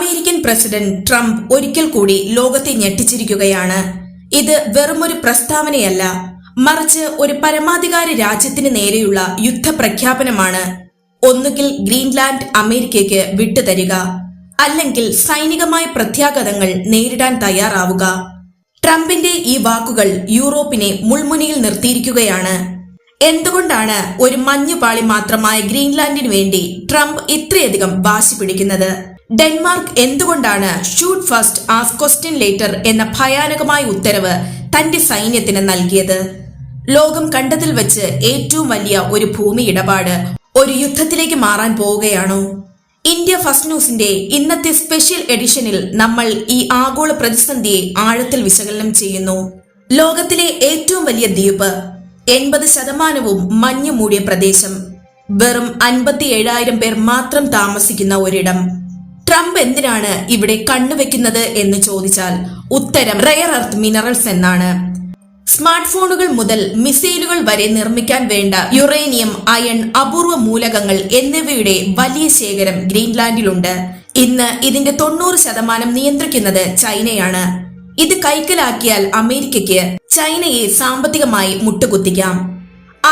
American president Trump ഒരിക്കൽ കൂടി ലോകത്തെ ഞെട്ടിച്ചിരിക്കുകയാണ്. ഇത് വെറുമൊരു പ്രസ്താവനയല്ല മറിച്ച് ഒരു പരമാധികാര രാജ്യത്തിന് നേരെയുള്ള യുദ്ധപ്രഖ്യാപനമാണ്. ഒന്നുകിൽ ഗ്രീൻലാൻഡ് അമേരിക്കയ്ക്ക് വിട്ടുതരിക അല്ലെങ്കിൽ സൈനികമായ പ്രത്യാഘാതങ്ങൾ നേരിടാൻ തയ്യാറാവുക. ട്രംപിന്റെ ഈ വാക്കുകൾ യൂറോപ്പിനെ മുൾമുനയിൽ നിർത്തിയിരിക്കുകയാണ്. എന്തുകൊണ്ടാണ് ഒരു മഞ്ഞുപാളി മാത്രമായ ഗ്രീൻലാൻഡിന് വേണ്ടി ട്രംപ് ഇത്രയധികം വാശി പിടിക്കുന്നത്? ഡെൻമാർക്ക് എന്തുകൊണ്ടാണ് shoot first ask question later എന്ന ഭയാനകമായ ഉത്തരവ് തന്റെ സൈന്യത്തിന് നൽകിയത്? ലോകം കണ്ടതിൽ വെച്ച് ഏറ്റവും വലിയ ഒരു ഭൂമി ഇടപാട് ഒരു യുദ്ധത്തിലേക്ക് മാറാൻ പോവുകയാണോ? ഇന്ത്യ ഫസ്റ്റ് ന്യൂസിന്റെ ഇന്നത്തെ സ്പെഷ്യൽ എഡിഷനിൽ നമ്മൾ ഈ ആഗോള പ്രതിസന്ധിയെ ആഴത്തിൽ വിശകലനം ചെയ്യുന്നു. ലോകത്തിലെ ഏറ്റവും വലിയ ദ്വീപ് എൺപത് ശതമാനവും മഞ്ഞു മൂടിയ പ്രദേശം വെറും അൻപത്തി ഏഴായിരം പേർ മാത്രം താമസിക്കുന്ന ഒരിടം. ട്രംപ് എന്തിനാണ് ഇവിടെ കണ്ണുവെക്കുന്നത് എന്ന് ചോദിച്ചാൽ ഉത്തരം റയർ എർത്ത് മിനറൽസ് എന്നാണ്. സ്മാർട്ട് ഫോണുകൾ മുതൽ മിസൈലുകൾ വരെ നിർമ്മിക്കാൻ വേണ്ട യുറേനിയം അയൺ അപൂർവ മൂലകങ്ങൾ എന്നിവയുടെ വലിയ ശേഖരം ഗ്രീൻലാൻഡിലുണ്ട്. ഇന്ന് ഇതിന്റെ തൊണ്ണൂറ് ശതമാനം നിയന്ത്രിക്കുന്നത് ചൈനയാണ്. ഇത് കൈക്കലാക്കിയാൽ അമേരിക്കയ്ക്ക് ചൈനയെ സാമ്പത്തികമായി മുട്ടുകുത്തിക്കാം.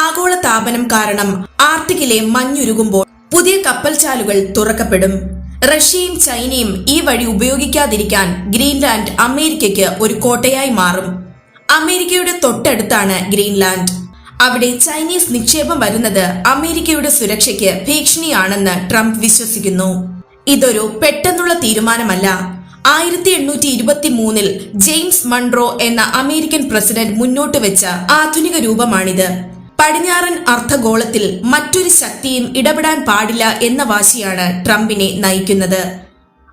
ആഗോള താപനം കാരണം ആർട്ടിക്കിലെ മഞ്ഞുരുകുമ്പോൾ പുതിയ കപ്പൽ ചാലുകൾ തുറക്കപ്പെടും. റഷ്യയും ചൈനയും ഈ വഴി ഉപയോഗിക്കാതിരിക്കാൻ ഗ്രീൻലാൻഡ് അമേരിക്കയ്ക്ക് ഒരു കോട്ടയായി മാറും. അമേരിക്കയുടെ തൊട്ടടുത്താണ് ഗ്രീൻലാൻഡ്. അവിടെ ചൈനീസ് നിക്ഷേപം വരുന്നത് അമേരിക്കയുടെ സുരക്ഷയ്ക്ക് ഭീഷണിയാണെന്ന് ട്രംപ് വിശ്വസിക്കുന്നു. ഇതൊരു പെട്ടെന്നുള്ള തീരുമാനമല്ല. ആയിരത്തി എണ്ണൂറ്റി ഇരുപത്തി മൂന്നിൽ ജെയിംസ് മൺറോ എന്ന അമേരിക്കൻ പ്രസിഡന്റ് മുന്നോട്ട് വെച്ച ആധുനിക രൂപമാണിത്. പടിഞ്ഞാറൻ അർദ്ധഗോളത്തിൽ മറ്റൊരു ശക്തിയും ഇടപെടാൻ പാടില്ല എന്ന വാശിയാണ് ട്രംപിനെ നയിക്കുന്നത്.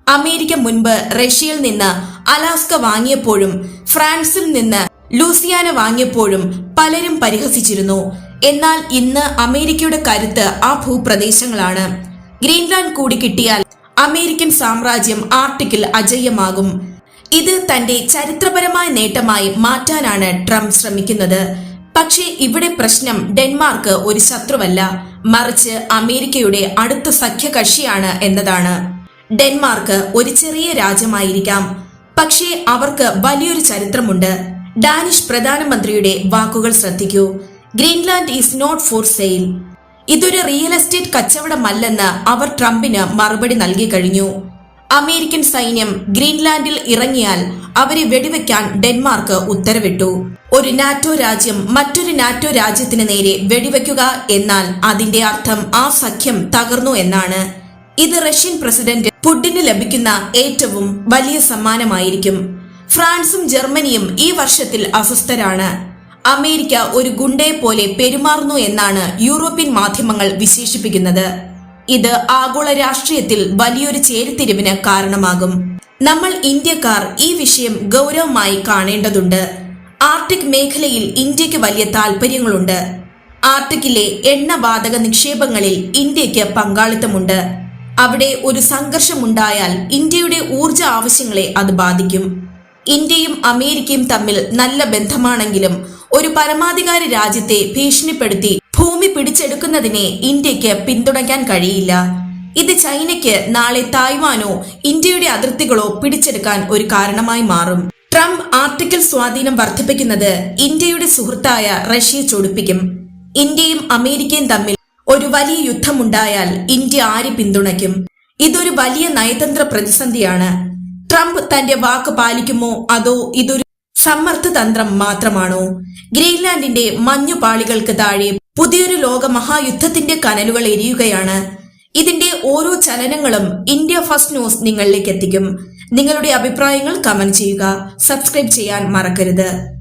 അമേരിക്ക മുൻപ് റഷ്യയിൽ നിന്ന് അലാസ്ക വാങ്ങിയപ്പോഴും ഫ്രാൻസിൽ നിന്ന് ലൂസിയാന വാങ്ങിയപ്പോഴും പലരും പരിഹസിച്ചിരുന്നു. എന്നാൽ ഇന്ന് അമേരിക്കയുടെ കരുത്ത് ആ ഭൂപ്രദേശങ്ങളാണ്. ഗ്രീൻലാൻഡ് കൂടി കിട്ടിയാൽ അമേരിക്കൻ സാമ്രാജ്യം ആർട്ടിക്കിൽ അജയ്യമാകും. ഇത് തന്റെ ചരിത്രപരമായ നേട്ടമായി മാറ്റാനാണ് ട്രംപ് ശ്രമിക്കുന്നത്. പക്ഷേ ഇവിടെ പ്രശ്നം ഡെൻമാർക്ക് ഒരു ശത്രുവല്ല. മറിച്ച് അമേരിക്കയുടെ അടുത്ത സഖ്യകക്ഷിയാണ് എന്നതാണ്. ഡെൻമാർക്ക് ഒരു ചെറിയ രാജ്യമായിരിക്കാം. പക്ഷേ അവർക്ക് വലിയൊരു ചരിത്രമുണ്ട്. ഡാനിഷ് പ്രധാനമന്ത്രിയുടെ വാക്കുകൾ ശ്രദ്ധിക്കൂ. Greenland is not for sale. ഇതൊരു റിയൽ എസ്റ്റേറ്റ് കച്ചവടമല്ലെന്ന് അവർ ട്രംപിന് മറുപടി നൽകി കഴിഞ്ഞു. അമേരിക്കൻ സൈന്യം ഗ്രീൻലാൻഡിൽ ഇറങ്ങിയാൽ അവരെ വെടിവെക്കാൻ ഡെൻമാർക്ക് ഉത്തരവിട്ടു. ഒരു നാറ്റോ രാജ്യം മറ്റൊരു നാറ്റോ രാജ്യത്തിന് നേരെ വെടിവെക്കുക എന്നാൽ അതിന്റെ അർത്ഥം ആ സഖ്യം തകർന്നു എന്നാണ്. ഇത് റഷ്യൻ പ്രസിഡന്റ് പുടിന് ലഭിക്കുന്ന ഏറ്റവും വലിയ സമ്മാനമായിരിക്കും. ഫ്രാൻസും ജർമ്മനിയും ഈ വർഷത്തിൽ അസ്വസ്ഥരാണ്. അമേരിക്ക ഒരു ഗുണ്ടയെ പോലെ പെരുമാറുന്നു എന്നാണ് യൂറോപ്യൻ മാധ്യമങ്ങൾ വിശേഷിപ്പിക്കുന്നത്. ഇത് ആഗോള രാഷ്ട്രീയത്തിൽ വലിയൊരു ചേരിതിരിവിന് കാരണമാകും. നമ്മൾ ഇന്ത്യക്കാർ ഈ വിഷയം ഗൗരവമായി കാണേണ്ടതുണ്ട്. ആർട്ടിക് മേഖലയിൽ ഇന്ത്യയ്ക്ക് വലിയ താൽപ്പര്യങ്ങളുണ്ട് ആർട്ടിക്കിലെ എണ്ണവാതക നിക്ഷേപങ്ങളിൽ ഇന്ത്യയ്ക്ക് പങ്കാളിത്തമുണ്ട്. അവിടെ ഒരു സംഘർഷമുണ്ടായാൽ ഇന്ത്യയുടെ ഊർജ ആവശ്യങ്ങളെ അത് ബാധിക്കും. ഇന്ത്യയും അമേരിക്കയും തമ്മിൽ നല്ല ബന്ധമാണെങ്കിലും ഒരു പരമാധികാര രാജ്യത്തെ ഭീഷണിപ്പെടുത്തി ഭൂമി പിടിച്ചെടുക്കുന്നതിനെ ഇന്ത്യയ്ക്ക് പിന്തുണയ്ക്കാൻ കഴിയില്ല. ഇത് ചൈനയ്ക്ക് നാളെ തായ്വാനോ ഇന്ത്യയുടെ അതിർത്തികളോ പിടിച്ചെടുക്കാൻ ഒരു കാരണമായി മാറും. ട്രംപ് ആർട്ടിക്കൽ സ്വാധീനം വർദ്ധിപ്പിക്കുന്നത് ഇന്ത്യയുടെ സുഹൃത്തായ റഷ്യയെ ചൊടിപ്പിക്കും. ഇന്ത്യയും അമേരിക്കയും തമ്മിൽ ഒരു വലിയ യുദ്ധമുണ്ടായാൽ ഇന്ത്യ ആരെ പിന്തുണയ്ക്കും? ഇതൊരു വലിയ നയതന്ത്ര പ്രതിസന്ധിയാണ്. ട്രംപ് തന്റെ വാക്ക് പാലിക്കുമോ അതോ ഇതൊരു സമ്മർദ്ദ തന്ത്രം മാത്രമാണോ? ഗ്രീൻലാൻഡിന്റെ മഞ്ഞുപാളികൾക്ക് താഴെ പുതിയൊരു ലോക മഹായുദ്ധത്തിന്റെ കനലുകൾ എരിയുകയാണ്. ഇതിന്റെ ഓരോ ചലനങ്ങളും ഇന്ത്യ ഫസ്റ്റ് ന്യൂസ് നിങ്ങളിലേക്ക് എത്തിക്കും. നിങ്ങളുടെ അഭിപ്രായങ്ങൾ കമന്റ് ചെയ്യുക. സബ്സ്ക്രൈബ് ചെയ്യാൻ മറക്കരുത്.